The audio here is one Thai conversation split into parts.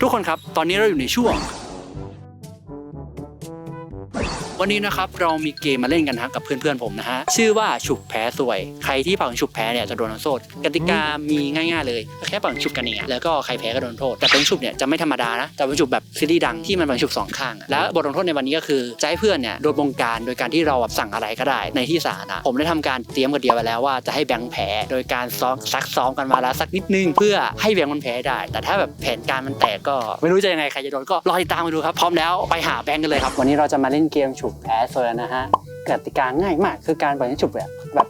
ทุกคนครับ ตอนนี้เราอยู่ในช่วง วันนี้นะครับเรามีเกมมาเล่นกันนะฮะกับเพื่อนๆผมนะฮะชื่อว่าฉุบแพ้สวย ใครที่เป่าฉุบแพ้เนี่ยจะโดนลงโทษกติกามีง่ายๆเลยแค่เป่าฉุบกันเนี่ยแล้วก็ใครแพ้ก็โดนโทษ แต่เป็นฉุบเนี่ยจะไม่ธรรมดานะแต่เป็นฉุบแบบซีรีส์ดังที่มันเป็นฉุบสองข้างอะแล้วบทลงโทษในวันนี้ก็คือจะให้เพื่อนเนี่ยโดนบงการโดยการที่เราแบบสั่งอะไรก็ได้ในที่สาธารณะผมได้ทำการเตรียมกันเดียวไปแล้วว่าจะให้แบงค์แพ้โดยการซ้อมซักซ้อมกันมาแล้วสักนิดนึงเพื่อให้แบงค์มันแพ้ได้ แต่ถ้าแบบแผนการมันแตกก็ไม่รู้จะยังไงใครจะโดนก็รอติดตามมาดูครับพร้อมแล้วไปหาแบงค์กันเลยครับวันนี้เราจะมาเล่นเกมฉุบแพ้โซยนะฮะกติกาง่ายมากคือการปล่อยให้ฉุบแบบแบบ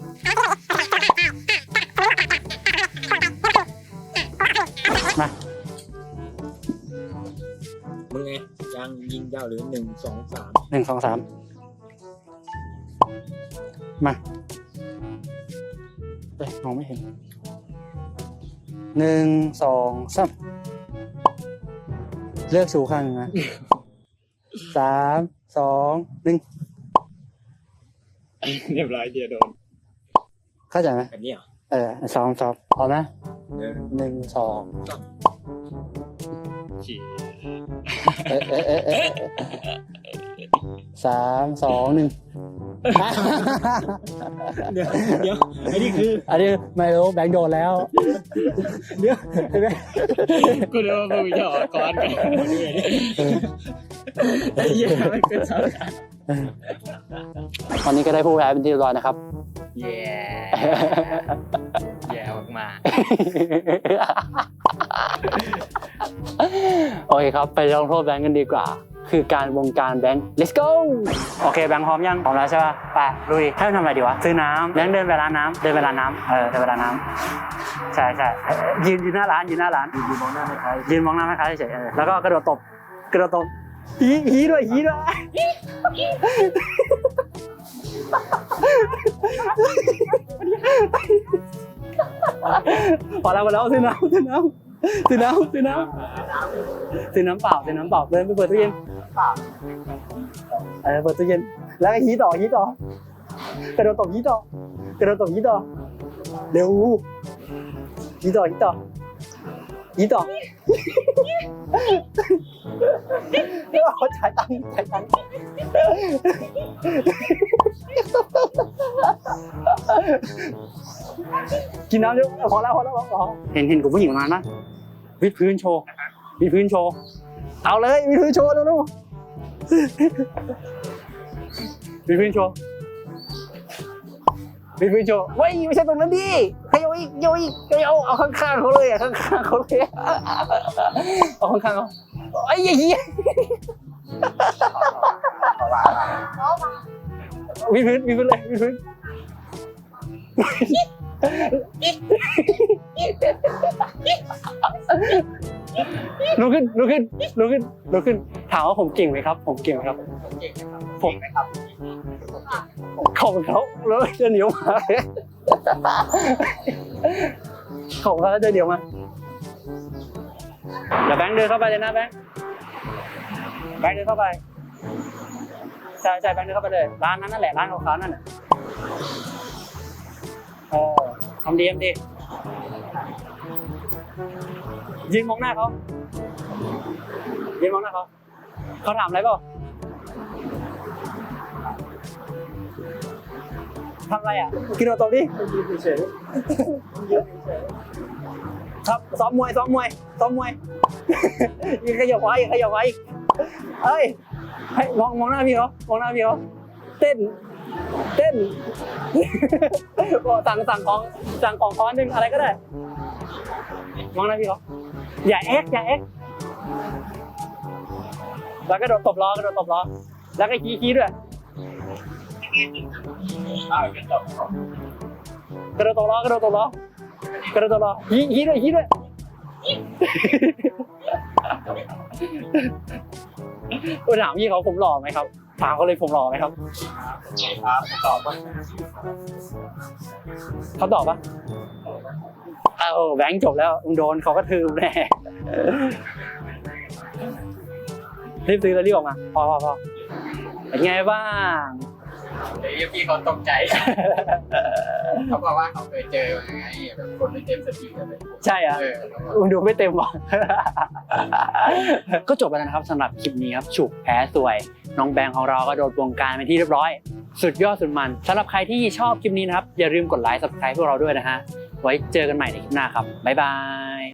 มามึงไงยังยิงยาวหรือหนึ่งสองสามหนึ่งสองสามมาเอ้ยมองไม่เห็นหนึ่งสองสามเลือกชูข้างหนึ่งนะสาม สองหนึ่งเรียบร้อยเดียวโดนเข้าใจไหมแบบนี้เหรอเออสองสองพอไหมหนึ่งหนึ่งสองสี่เอ๊ะเอ๊ะเอ๊ะเอ๊ะสามสองหนึ่ง เดี๋ยวเดี๋ยวไอ้นี่คืออันนี้ไม่รู้แบงค์โดนแล้ว เดี๋ยวกูเดี๋ยวมึงจะออกก่อนกันไอ้เหี้ยไม่เป็นสาววันนี้ก็ได้ผู้แพ้เป็นที่เรียบร้อยนะครับแย่แย่มากโอเคครับ ไปลงโทษแบงค์กันดีกว่า คือการวงการแบงค์ let's go โอเคแบงค์พร้อมยังพร้อมแล้วใช่ป่ะไปลุยให้มันทำอะไรดีวะซื้อน้ำแบงค์เดินไปร้านน้ำเดินไปร้านน้ำเออเดินไปร้านน้ำใช่ใช่เอ้ยยืนยืนหน้าร้านยืนหน้าร้านๆอยู่มองหน้าไม่ใครยืนมองหน้าแม่ค้าเฉยๆเออแล้วก็กระโดดตบกระโดดตบฮีฮีด้วยฮีด้วยพอแล้วพอแล้วซื้อน้ำซื้อน้ำซื้อน้ำซื้อน้ำซื้อน้ำเปล่าซื้อน้ำเปล่าเดินไปเปิดตู้เย็น เออเปิดตู้เย็นแล้วก็ฮีต่อฮีต่อกระโดดตบฮีต่อกระโดดตบฮีต่อเร็วฮีต่อฮีต่อฮีต่อเขาจ่ายตังค์จ่ายตังค์กินน้ำเยอะพอแล้วพอแล้วพอเห็นเห็นกลุ่มผู้หญิงประมาณนั้นวิดพื้นโชว์วิดพื้นโชว์ เอาเลยวิพื้นโชว์เร็วๆวิดพื้นโชว์วิพื้นโชว์เว้ยไม่ใช่ตรงนั้นดิขยอีกโยอีกขยเอาข้างๆเขาเลยอะข้างๆเขาเลยอะเอาข้างๆเขาไอ้เหี้ยวิดพื้นวิพื้นเลยวิพื้น ลุกขึ้นลุกขึ้นลุกขึ้นลุกขึ้น ถามว่าผมเก่งไหมครับ ผมเก่งไหมครับ ผมไหมครับของเขาแล้วจะเหนียวมาของเขาจะเหนียวมาเดี๋ยวแบงค์เดินเข้าไปเลยนะแบงค์แบงค์เดินเข้าไปใช่ใช่แบงค์เดินเข้าไปเลยร้านนั้นนั่นแหละร้านของเขานั่นน่ะเออทำดีทำดี ยืนมองหน้าเขายืนมองหน้าเขาเขาถามอะไรเปล่าทำอะไรอะ กินโอโตะดิยืนเฉยครับซ้อมมวยซ้อมมวยซ้อมมวยยิงขยับไว้ขยับไว้เอ้ยให้มองมองหน้าพี่เขามองหน้าพี่เขาเต้น เต้นบอกสั่งสั่งของสั่งของคอนหนึ่งอะไรก็ได้ มองหน้าพี่เขาอย่าแอ๊กอย่าแอ๊กแล้วก็โดดตบล้อกระโดดตบล้อ แล้วก็ขี้ขี้ด้วยกระโดดตบล้อกระโดดตบล้อกระโดดตบล้อขี้ขี้ด้วยขี้ด้วยคุณถามพี่เขาผมหล่อไหมครับ ถามเขาเลยผมหล่อไหมครับครับตอบว่าเขาตอบปะเอาแบงค์จบแล้วมึงโดนเขาก็ทืมแน่รีบซื้อแล้วรีบออกมา พอพอพอเป็นไงบ้างเดี๋ยวพี่เขาตกใจ เขาบอกว่าเขาเคยเจอมาไงแบบคนไม่เต็มสติกันเลยใช่อะเออเขาบอกมึงดูไม่เต็มหรอกก็จบไปแล้วนะครับสำหรับคลิปนี้ครับฉุกแพ้สวย น้องแบงค์ของเราก็โดนวงการเป็นที่เรียบร้อย สุดยอดสุดมันสำหรับใครที่ชอบคลิปนี้นะครับ อย่าลืมกดไลค์ subscribe พวกเราด้วยนะฮะ ไว้เจอกันใหม่ในคลิปหน้าครับ บ๊ายบาย